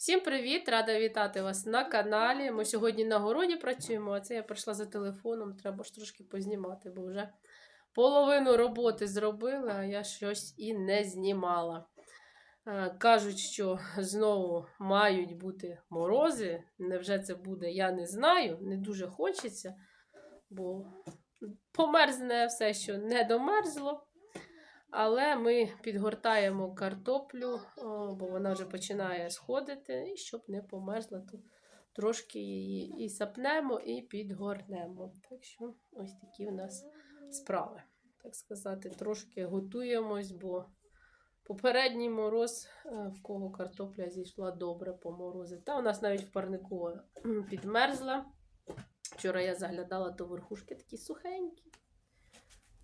Всім привіт! Рада вітати вас на каналі. Ми сьогодні на городі працюємо, а це я прийшла за телефоном. Треба ж трошки познімати, бо вже половину роботи зробила, а я щось і не знімала. Е, Кажуть, що знову мають бути морози. Невже це буде, я не знаю. Не дуже хочеться, бо померзне все, що не домерзло. Але ми підгортаємо картоплю, бо вона вже починає сходити, і щоб не померзла, то трошки її і сапнемо, і підгорнемо. Так що ось такі в нас справи. Так сказати, трошки готуємось, бо попередній мороз, е, в кого картопля зійшла добре по морозі. Та у нас навіть в парнику підмерзла. Вчора я заглядала, то верхушки такі сухенькі.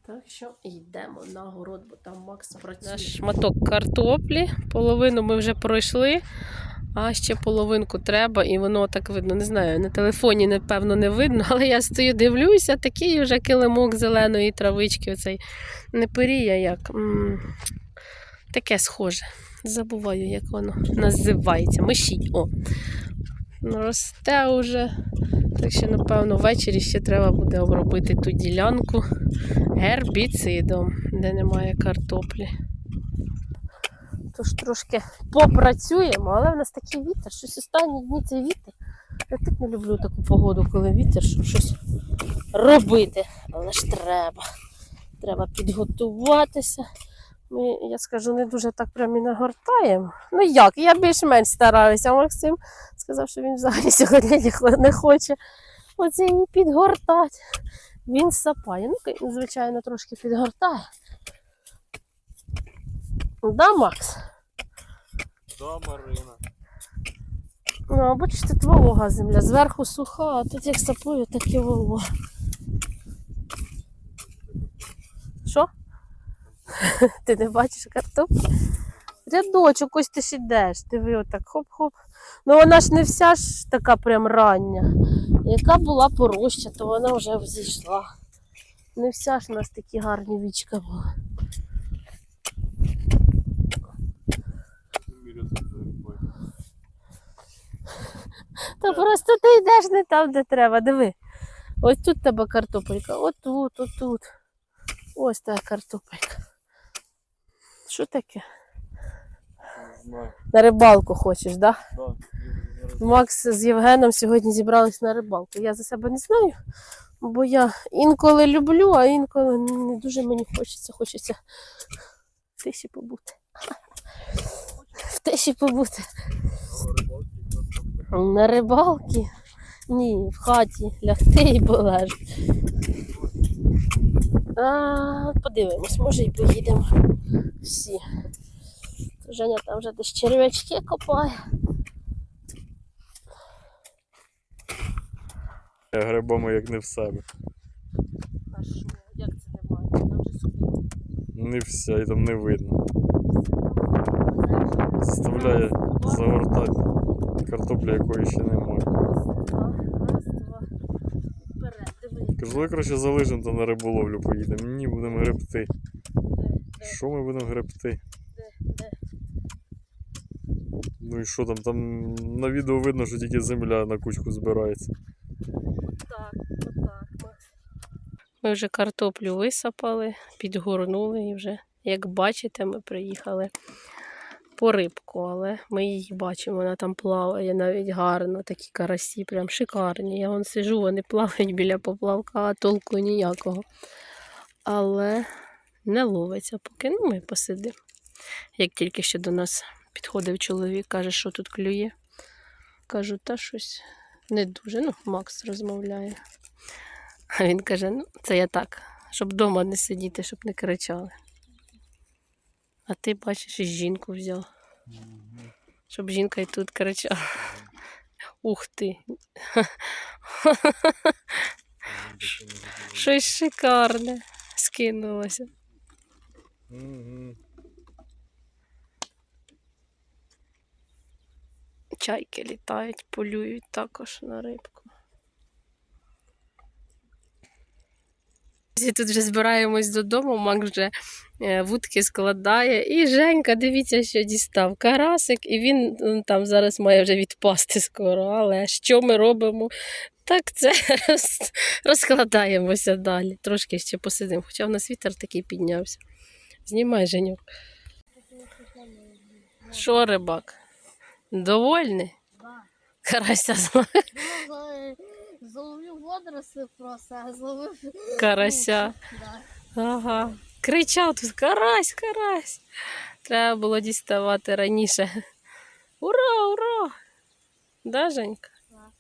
Так що йдемо на город, бо там Макс працює. Наш шматок картоплі. Половину ми вже пройшли, а ще половинку треба, і воно так видно. Не знаю, на телефоні, напевно, не видно, але я стою, дивлюся, такий вже килимок зеленої травички. Оцей не пирія, як. м, Таке схоже. Забуваю, як воно називається. Мишіть. О. Росте уже. Так що, напевно, ввечері ще треба буде обробити ту ділянку гербіцидом, де немає картоплі. Тож трошки попрацюємо, але в нас такий вітер, щось останні дні цей вітер. Я так не люблю таку погоду, коли вітер, щоб щось робити. Але ж треба. Треба підготуватися. Ми, я скажу, не дуже так прям і нагортаємо. Ну як, я більш-менш стараюся. Максим сказав, що він взагалі сьогодні ні- не хоче оце її підгортати. Він сапає. Ну, звичайно, трошки підгортає. Да, Макс? Да, Марина. Ну, а бачите, тут волога земля. Зверху суха, а тут як сапою, так і волога. Що? Ти не бачиш картоплю? Рядочок, ось ти ж ідеш. Диви, отак хоп-хоп. Ну вона ж не вся ж така прям рання. Яка була порожча, то вона вже взійшла. Не вся ж у нас такі гарні вічка була. Та просто ти йдеш не там, де треба. Диви. Ось тут тебе картопелька. Отут, отут. Ось та картопелька. Що таке? Знаю. На рибалку хочеш, да? Да. Макс з Євгеном сьогодні зібрались на рибалку. Я за себе не знаю, бо я інколи люблю, а інколи не дуже мені хочеться. Хочеться в тиші побути. В тиші побути. На рибалки? Ні, в хаті лягти і полежати. А, подивимось, може і поїдемо всі. Женя там вже десь черв'ячки копає. Я грибами як не в себе. А що? Як це немає? Там вже сухо. Не вся, і там не видно. Заставляє загортати картоплю, якої ще немає. Раз, два. Вперед, диви. Кажу, давай краще залишимо та на риболовлю поїдемо. Ні, будемо гребти. Що ми будемо гребти? Ну і що там? Там на відео видно, що тільки земля на кучку збирається. Отак. Ми вже картоплю висапали, підгорнули і вже, як бачите, ми приїхали по рибку, але ми її бачимо, вона там плаває навіть гарно, такі карасі, прям шикарні. Я вон сижу, вони плавають біля поплавка, а толку ніякого. Але не ловиться поки. Ну, ми посидимо. Як тільки що до нас підходив чоловік, каже, що тут клює. Кажу, та щось не дуже. Ну, Макс розмовляє. А він каже: ну, це я так, щоб вдома не сидіти, щоб не кричали. А ти бачиш, і жінку взяв, щоб жінка і тут кричала. Ух ти. Щось шикарне скинулося. Чайки літають, полюють також на рибку. Всі Тут вже збираємось додому, Макс вже е, вудки складає. І Женька, дивіться, що дістав карасик, і він там зараз має вже відпасти скоро. Але що ми робимо? Так це роз- розкладаємося далі. Трошки ще посидимо. Хоча в нас вітер такий піднявся. Знімай, Женюк. Що, рибак? Довольний? Карася зла- Ну, зловив водоросли просто, а зловив карася. Да. Ага. Кричав тут карась, карась. Треба було діставати раніше. Ура, ура! Да, Женька? Да.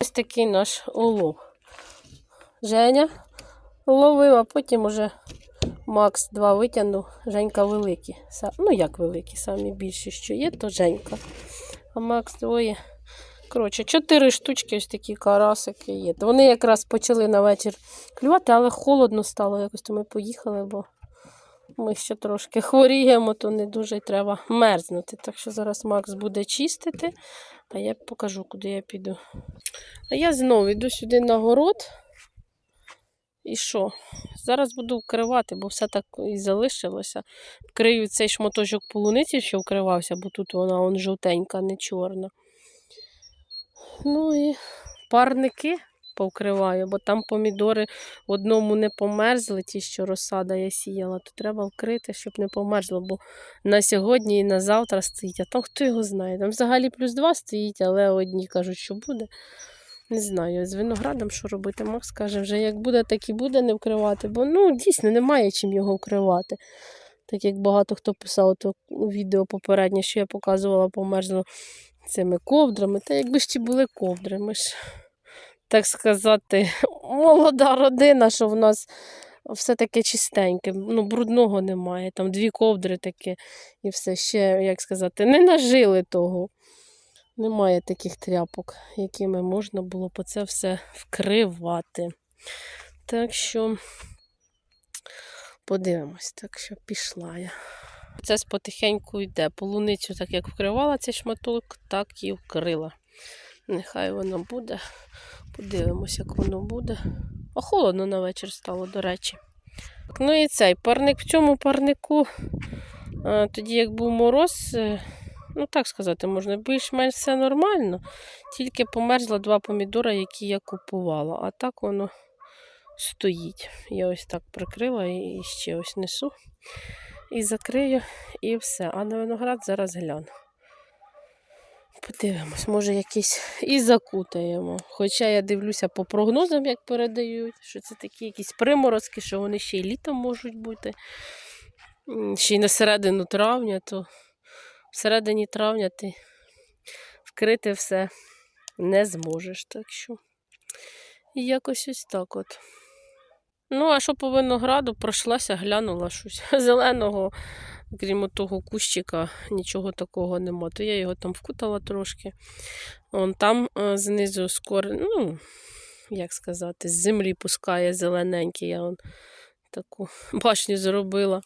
Ось такий наш улов. Женя ловив, а потім уже Макс два витягнув. Женька великі. Ну, як великі, самі більші, що є, то Женька. А Макс двоє. Коротше, чотири штучки ось такі карасики є. Вони якраз почали на вечір клювати, але холодно стало якось, то ми поїхали, бо ми ще трошки хворіємо, то не дуже треба мерзнути. Так що зараз Макс буде чистити, а я покажу, куди я піду. А я знову йду сюди на город. І що? Зараз буду вкривати, бо все так і залишилося. Вкрию цей шматочок полуниці, що вкривався, бо тут вона он жовтенька, не чорна. Ну і парники повкриваю, бо там помідори одному не померзли, ті, що розсада я сіяла, то треба вкрити, щоб не померзло, бо на сьогодні і на завтра стоїть, а там хто його знає. Там взагалі плюс два стоїть, але одні кажуть, що буде. Не знаю, з виноградом що робити. Макс каже, вже як буде, так і буде не вкривати, бо ну дійсно немає чим його вкривати. Так як багато хто писав то відео попереднє, що я показувала, померзло цими ковдрами. Та якби ті були ковдри, ми ж, так сказати, молода родина, що в нас все таке чистеньке, ну, брудного немає. Там дві ковдри таке і все ще, як сказати, не нажили того. Немає таких тряпок, якими можна було по це все вкривати. Так що подивимось, так що пішла я. Це потихеньку йде. Полуницю, так як вкривала цей шматок, так і вкрила. Нехай воно буде. Подивимось, як воно буде. А холодно на вечір стало, до речі. Ну і цей парник в цьому парнику. а, Тоді, як був мороз, е, ну так сказати, можна, більш-менш все нормально. Тільки померзло два помідора, які я купувала. А так воно стоїть. Я ось так прикрила і ще ось несу. І закрию, і все. А на виноград зараз гляну. Подивимось, може якийсь і закутаємо. Хоча я дивлюся по прогнозам, як передають, що це такі якісь приморозки, що вони ще й літом можуть бути. Ще й на середину травня, то в середині травня ти вкрити все не зможеш. Так що якось ось так от. Ну, а що по винограду, пройшлася, глянула щось зеленого, крім того кущика, нічого такого нема. То я його там вкутала трошки. Вон там е, знизу скоро, ну, як сказати, з землі пускає зелененький. Я вон таку башню зробила.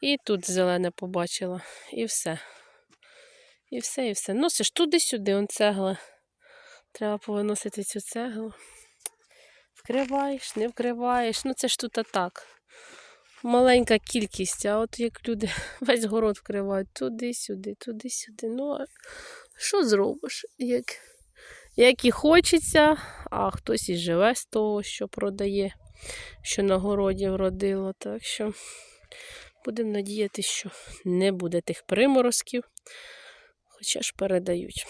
І тут зелене побачила. І все. І все, і все. Носиш туди-сюди, он цегла. Треба повиносити цю цеглу. Вкриваєш, не вкриваєш. Ну це ж тут так. Маленька кількість, а от як люди весь город вкривають туди-сюди, туди-сюди. Ну, а що зробиш? Як, як і хочеться, а хтось і живе з того, що продає, що на городі вродило. Так що будемо надіятися, що не буде тих приморозків, хоча ж передають.